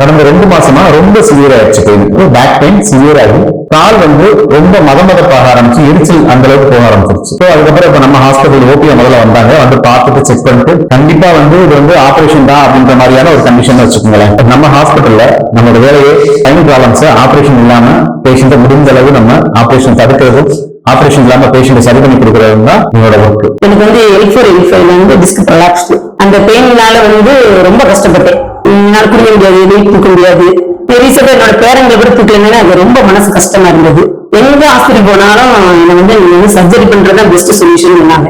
கடந்த ரெண்டு மாசமா ரொம்ப சிவியர் ஆயிடுச்சு பெயின் பேக் பெயின் சிவியர் ஆகி கால் வந்து ரொம்ப மத மதப்பாக ஆரம்பிச்சு எரிச்சல் அந்த அளவுக்கு போக ஆரம்பிச்சிருச்சு. ஸோ அதுக்கப்புறம் இப்ப நம்ம ஹாஸ்பிட்டல் ஓபியை முதல்ல வந்தாங்க. வந்து பார்த்துட்டு செக் பண்ணிட்டு கண்டிப்பா வந்து இது வந்து ஆபரேஷன் தான் அப்படின்ற மாதிரியான ஒரு கண்டிஷன் வச்சுக்கோங்களேன். நம்ம ஹாஸ்பிட்டல்ல நம்மளோட வேலையே டைம் ப்ராப்ளம்ஸ் ஆபரேஷன் இல்லாம பேஷண்ட்டை முடிந்த அளவு நம்ம ஆபரேஷன் தடுக்கிறதும் ஆபரேஷன் இல்லாம பேஷண்ட்டை சரி பண்ணி கொடுக்கறதும் தான் என்னோட ஒர்க் எனக்கு வந்து எல் ஃபோர் எல் ஃபைவ்ல வந்து டிஸ்க் ப்ரொலாப்ஸ் அந்த பெயின்னால வந்து ரொம்ப கஷ்டப்பட்டேன். என்னால் குடிக்க முடியாது. வெயிட் தூக்க முடியாது ரீசெண்டா என்னோட பேரங்களை கூட தூக்கலன்னா அது ரொம்ப மனசு கஷ்டமா இருந்தது. எங்க ஹாஸ்பிட்டல் போனாலும் என்னை வந்து நீங்க வந்து சர்ஜரி பண்றதுதான் பெஸ்ட் சொல்யூஷன் சொன்னாங்க.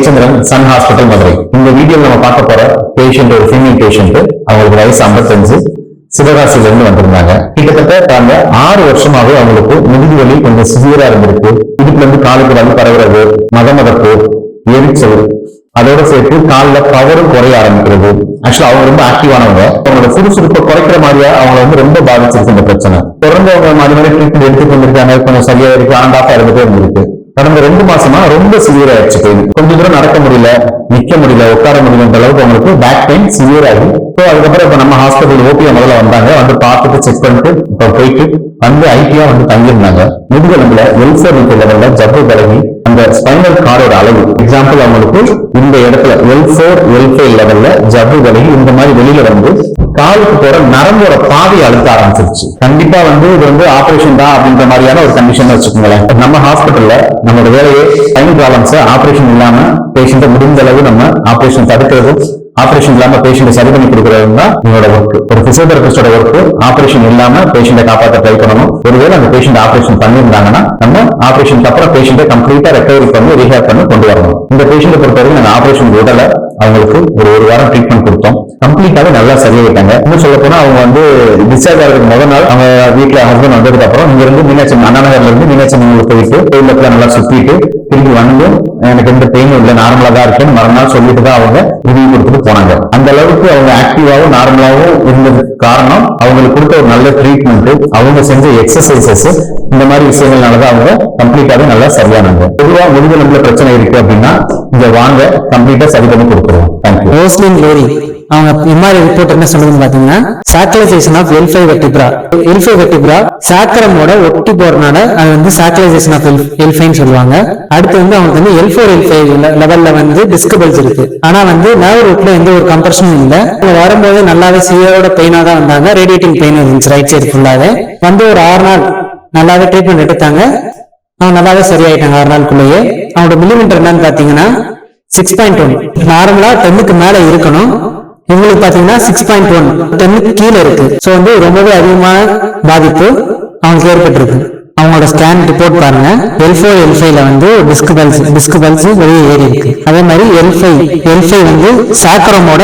Jayachandran Sun hospital Madurai. இந்த வீடியோ நம்ம பார்க்க போற பேஷண்ட் ஒரு ஃபீமேல் பேஷண்ட் அவங்களுக்கு வயசு 55 சிவகாசியில இருந்து வந்திருந்தாங்க. கிட்டத்தட்ட தாங்க ஆறு வருஷமாவே அவங்களுக்கு முதுகு வலி கொஞ்சம் சிவியரா இருந்திருக்கு. இடுப்புல இருந்து காலுக்கு வந்து பரவுறது மதமதப்பு எரிச்சல் அதோட சேர்த்து கால்ல பவரும் குறைய ஆரம்பிக்கிறது. ஆக்சுவலா அவங்க ரொம்ப ஆக்டிவானவங்க அவங்களோட சுறுசுறுப்பை குறைக்கிற மாதிரியா அவங்க வந்து ரொம்ப பாதிச்சிருக்கு இந்த பிரச்சனை. தொடர்ந்து அவங்க மாதிரி மாதிரி ட்ரீட்மெண்ட் எடுத்துட்டு வந்திருக்காங்க கொஞ்சம் சரியா இருக்கு ஆன் இருந்துட்டே இருந்திருக்கு. கடந்த ரெண்டு மாசமா ரொம்ப சிவியர் ஆயிடுச்சு பெயின் கொஞ்சம் தூரம் நடக்க முடியல நிக்க முடியல உட்கார முடியலன்ற அளவுக்கு அவங்களுக்கு பேக் பெயின் சிவியர் ஆகி ஸோ அதுக்கப்புறம் இப்ப நம்ம ஹாஸ்பிட்டல் ஓபிஎம் முதல்ல வந்தாங்க. வந்து பார்த்துட்டு செக் பண்ணிட்டு இப்போ போயிட்டு வந்து ஐடியா வந்து தங்கியிருந்தாங்க. முதுகெலும்புல எல்சர் லெவல்ல ஜப்பு பழகி அந்த ஸ்பைனல் கார்டோட அளவு எக்ஸாம்பிள் அவங்களுக்கு இந்த இடத்துல எல் ஃபோர் எல் ஃபைவ் லெவல்ல ஜப்பு பழகி இந்த மாதிரி வெளியில வந்து காலுக்கு போற நரம்போட பாதையை அழுத்த ஆரம்பிச்சிருச்சு. கண்டிப்பா வந்து இது வந்து ஆபரேஷன் தான் அப்படின்ற மாதிரியான ஒரு கண்டிஷன் வச்சுக்கோங்களேன். நம்ம ஹாஸ்பிட்டல்ல நம்மளோட வேலையை டைம் ப்ராப்ளம்ஸ் ஆபரேஷன் இல்லாம பேஷண்ட்டை முடிந்த அளவு நம்ம ஆபரேஷன் தடுக்கிறதும் ஆபரேஷன் இல்லாம பேஷண்ட்டை சரி பண்ணி கொடுக்கறதும் தான் என்னோட ஒர்க் ஒரு பிசியோதெரபிஸ்டோட ஒர்க் ஆபரேஷன் இல்லாம பேஷண்ட்டை காப்பாற்ற ட்ரை பண்ணணும். ஒருவேளை அந்த பேஷண்ட் ஆபரேஷன் பண்ணியிருந்தாங்கன்னா நம்ம ஆபரேஷனுக்கு அப்புறம் பேஷண்ட்டை கம்ப்ளீட்டா ரெக்கவரி பண்ணி ரீஹேப் பண்ணி கொண்டு வரணும். இந்த பேஷண்ட்டை பொறுத்தவரைக்கும் நாங்க ஆபரேஷன் விடல. அவங்களுக்கு ஒரு ஒரு வாரம் ட்ரீட்மெண்ட் கொடுத்தோம். கம்ப்ளீட்டாவே நல்லா சரியாயிட்டாங்க. இன்னும் சொல்ல போனா அவங்க வந்து டிஸ்சார்ஜ் ஆகிறதுக்கு முதல் நாள் அவங்க வீட்டுல ஹஸ்பண்ட் வந்ததுக்கு அப்புறம் இங்க இருந்து மீனாட்சி அண்ணா நகர்ல இருந்து மீனாட்சி அம்மன் போயிட்டு கோயிலுக்குள்ள நல்லா சுத்திட்டு திரும்பி வந்து எனக்கு எந்த பெயினும் இல்லை நார்மலா தான் இருக்குன்னு மறுநாள் சொல்லிட்டு தான் அவங்க உதவி கொடுத்துட்டு போனாங்க. அந்த அளவுக்கு அவங்க ஆக்டிவாகவும் நார்மலாகவும் இருந்ததுக்கு காரணம் அவங்களுக்கு கொடுத்த ஒரு நல்ல ட்ரீட்மெண்ட் அவங்க செஞ்ச எக்ஸசைசஸ் இந்த மாதிரி விஷயங்கள்னால தான் அவங்க கம்ப்ளீட்டாவே நல்லா சரியானாங்க. பொதுவா முதுகெலும்புல பிரச்சனை இருக்கு அப்படின்னா இங்க வாங்க கம்ப்ளீட்டா சரி பண்ணி கொடுத்துருவோம். தேங்க்யூ ரோஸ்லின் லோரி அவங்க எம்ஆர்ஐ ரிப்போர்ட் என்ன சொல்லுதுன்னு பாத்தீங்கன்னா சாக்கலைசேஷன் ஆஃப் எல்ஃபை வெட்டிப்ரா எல்ஃபை வெட்டிப்ரா சாக்கரமோட ஒட்டி போறனால அது வந்து சாக்கலைசேஷன் ஆஃப் எல்ஃபைன்னு சொல்லுவாங்க. அடுத்து வந்து அவங்களுக்கு வந்து எல் ஃபோர் எல்ஃபை லெவல்ல வந்து டிஸ்கபிள்ஸ் இருக்கு. ஆனா வந்து நர்வ் ரூட்ல எந்த ஒரு கம்ப்ரஷனும் இல்லை. அவங்க வரும்போது நல்லாவே சிவியரோட பெயினா தான் வந்தாங்க. ரேடியேட்டிங் பெயின் இருந்துச்சு ரைட் சைடு ஃபுல்லாவே வந்து ஒரு ஆறு நாள் நல்லாவே ட்ரீட்மெண்ட் எடுத்தாங்க. அவங்க நல்லாவே சரியாயிட்டாங்க ஆறு நாளுக்குள்ளேயே. அவனோட மில்லிமீட்டர் என்னன்னு பாத்தீங்கன்னா சிக்ஸ் பாயிண்ட் ஒன் நார்மலா டென்னுக்கு மேல இருக்கணும். இவங்களுக்கு பாத்தீங்கன்னா சிக்ஸ் பாயிண்ட் ஒன் டென்னுக்கு கீழே இருக்கு. ஸோ வந்து ரொம்பவே அதிகமான பாதிப்பு அவங்களுக்கு ஏற்பட்டிருக்கு. அவங்களோட ஸ்கேன் ரிப்போர்ட் பாருங்க. எல் ஃபோர் எல் ஃபைவ்ல வந்து டிஸ்க் பல்ஸ் டிஸ்க் பல்ஸ் வெளியே ஏறி இருக்கு. அதே மாதிரி எல் ஃபைவ் எல் ஃபைவ் வந்து சாக்கரமோட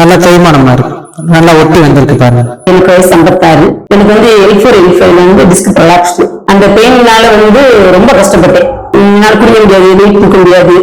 நல்ல தேய்மானமா இருக்கு. நல்லா ஒட்டி வந்திருக்கு பாருங்க. எனக்கு வயசு ஐம்பத்தாறு. எனக்கு வந்து எல் ஃபோர் எல் ஃபைவ்ல வந்து டிஸ்க் ப்ரொலாப்ஸ் அந்த பெயினால வந்து ரொம்ப கஷ்டப்பட்டேன். என்னால் குடிக்க முடியாது வெயிட் தூக்க முடியாது.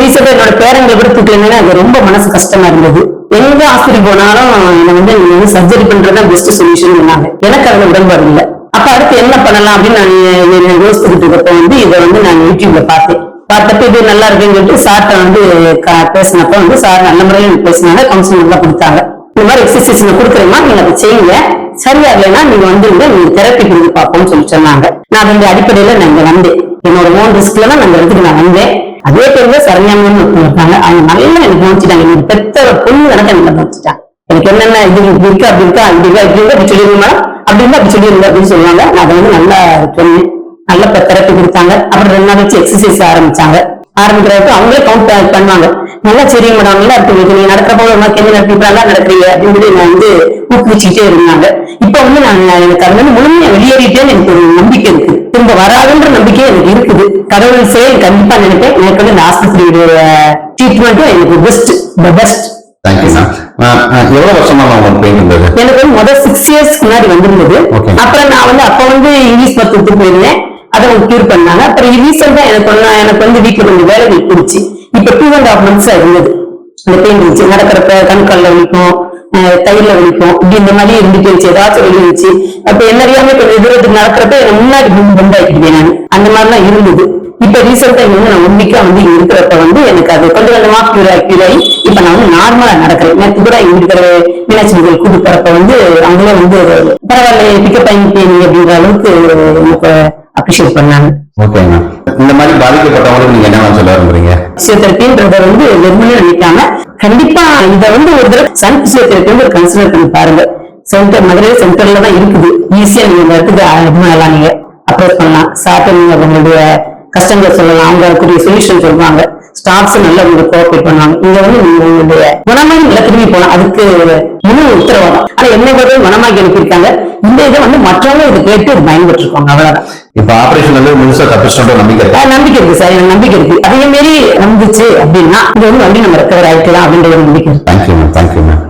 ரீசெண்டாக என்னோட பேரங்களை கூட தூக்கலன்னா அது ரொம்ப மனசு கஷ்டமா இருந்தது. எங்க ஹாஸ்பிட்டல் போனாலும் என்னை வந்து நீங்க வந்து சர்ஜரி பண்றதுதான் பெஸ்ட் சொல்யூஷன் சொன்னாங்க எனக்கு அதுல உடம்பு இல்லை. அப்ப அடுத்து என்ன பண்ணலாம் அப்படின்னு நான் யோசிச்சுட்டு இருக்கப்ப வந்து இதை வந்து நான் யூடியூப்ல பார்த்தேன். பார்த்தப்ப இது நல்லா இருக்குன்னு சொல்லிட்டு சார்ட்ட வந்து க- பேசினப்ப வந்து சார் நல்ல முறையில் பேசினாங்க கவுன்சிலிங் நல்லா கொடுத்தாங்க. இந்த மாதிரி எக்ஸசைஸ் நான் நீங்க அதை செய்யுங்க. சரியா இல்லைன்னா நீங்க வந்துருங்க நீங்க தெரப்பி கொடுத்து பார்ப்போம்னு சொல்லி சொன்னாங்க. நான் வந்து அடிப்படையில நான் இங்க வந்தேன். என்னோட ஓன் ரிஸ்க்ல தான் நான் இந்த இடத்துக்கு நான் வந்தேன். அதே பேர் தான் சரண்யாமன் இருக்காங்க. அவங்க நல்லா எனக்கு கவனிச்சிட்டாங்க. எனக்கு பெத்த ஒரு பொண்ணு எனக்கு எனக்கு கவனிச்சிட்டாங்க எனக்கு என்னென்ன இது இருக்கு அப்படி இருக்கா அப்படி இருக்கா இப்படி இருக்கா அப்படி சொல்லிருந்தா அப்படி இருந்தா அப்படி சொல்லிருங்க அப்படின்னு சொல்லுவாங்க. நான் அதை வந்து நல்லா சொன்னேன் நல்ல தெரப்பி கொடுத்தாங்க. அப்புறம் ரெண்டு நாள் வச்சு எக்ஸசைஸ் ஆரம்பிச்சாங்க. ஆரம்பிக்கிறப்ப அவங்களே கவுண்ட் பண்ணுவாங்க. நல்லா சரி மேடம் நல்லா இருக்கு நீங்க நடக்கிறப்போ ஒரு மாதிரி கேள்வி நடத்தி நல்லா நடக்கிறீங்க. அப்படின்னு சொல்லி நான் வந்து ஊக்குவிச்சுட்டே இருந்தாங்க. இப்ப வந்து நான் எனக்கு அது வந்து முழுமையா வெளியேறிட்டேன்னு எனக்கு ஒரு நம்பிக்கை இருக்கு. திரும்ப வராதுன்ற நம்பிக்கை எனக்கு இருக்குது. கடவுள் செயல் கண்டிப்பா நினைப்பேன். எனக்கு வந்து இந்த ஆஸ்பத்திரியோட ட்ரீட்மெண்ட்டும் எனக்கு பெஸ்ட் த பெஸ்ட் எவ்வளவு வருஷமா எனக்கு வந்து முதல் சிக்ஸ் இயர்ஸ்க்கு முன்னாடி வந்திருந்தது. அப்புறம் நான் வந்து அப்ப வந்து இங்கிலீஷ் மருத்துவத்து போயிருந்தேன். அதை அவங்க கியூர் பண்ணாங்க. அப்புறம் ரீசெண்டா எனக்கு ஒன்னா எனக்கு வந்து வீட்டுல கொஞ்சம் வேலைகள் பிடிச்சி. இப்ப டூ அண்ட் ஹாஃப் மந்த்ஸா இருந்தது. அந்த பெயின் இருந்துச்சு. நடக்கிறப்ப கண்கல்ல வலிக்கும் தயிர்ல வலிக்கும் இப்படி இந்த மாதிரி இருந்துட்டு இருந்துச்சு. ஏதாச்சும் வலி இருந்துச்சு. அப்ப என்ன அறியாம கொஞ்சம் தூரத்துக்கு நடக்கிறப்ப எனக்கு முன்னாடி பண்டாக்கிட்டேன் நான். அந்த மாதிரிலாம் இருந்தது. இப்ப ரீசெண்டா இங்க வந்து நான் உண்மைக்கா வந்து இருக்கிறப்ப வந்து எனக்கு அது கொஞ்சம் கொஞ்சமா கியூர் ஆகி கியூர் ஆகி இப்ப நான் வந்து நார்மலா நடக்கிறேன். நேற்று கூட இருக்கிற மீனாட்சி கூட்டு போறப்ப வந்து அவங்களே வந்து பரவாயில்ல பிக்கப் பண்ணிட்டீங்க அப்படின்ற அளவுக்கு எனக்கு அப்ரிஷியேட் பண்ணாங்க. ஓகேங்க இந்த மாதிரி பாதிக்கப்பட்டவங்களுக்கு நீங்க என்ன சொல்ல விரும்புறீங்க? பிசியோதெரபின்றத வந்து வெறுமனே நினைக்காம கண்டிப்பா இத வந்து ஒரு தடவை சன் பிசியோதெரபி வந்து கன்சிடர் பண்ணி பாருங்க. சென்டர் மதுரை சென்டர்ல தான் இருக்குது. ஈஸியா நீங்க இடத்துக்கு அட்மினலாம் நீங்க. அப்ரோச் பண்ணலாம். சாப்பிட்டு நீங்க உங்களுடைய கஷ்டங்களை சொல்லலாம். அவங்க அதுக்குரிய சொல்யூஷன் சொல்லுவாங்க. ஸ்டாஃப்ஸ் நல்லா உங்களுக்கு கோஆபரேட் பண்ணுவாங்க. இங்க வந்து நீங்க உங்களுடைய குணமாகி நல்லா திரும்பி போகலாம். அதுக்கு முழு உத்தரவாதம். ஆனா என்னை பொறுத்தவரை குணமாக்கி அனுப்பியிருக்காங்க? இந்த இதை வந்து மற்றவங்க இதை கேட்டு இது பயன்பட்டுருக்காங்க அவ்வளவுதான். இப்ப ஆபரேஷன் வந்து முழுசா தப்பிச்சிட்டோம் நம்பிக்கை இருக்கா? நம்பிக்கை இருக்கு சார். எனக்கு நம்பிக்கை இருக்கு. அதே மாரி வந்துச்சு அப்படின்னா இது வந்து வண்டி நம்ம ரெக்கவர் ஆயிக்கலாம் அப்படின்ற ஒரு நம்பிக்கை இருக்கு. Thank you ma'am thank you ma'am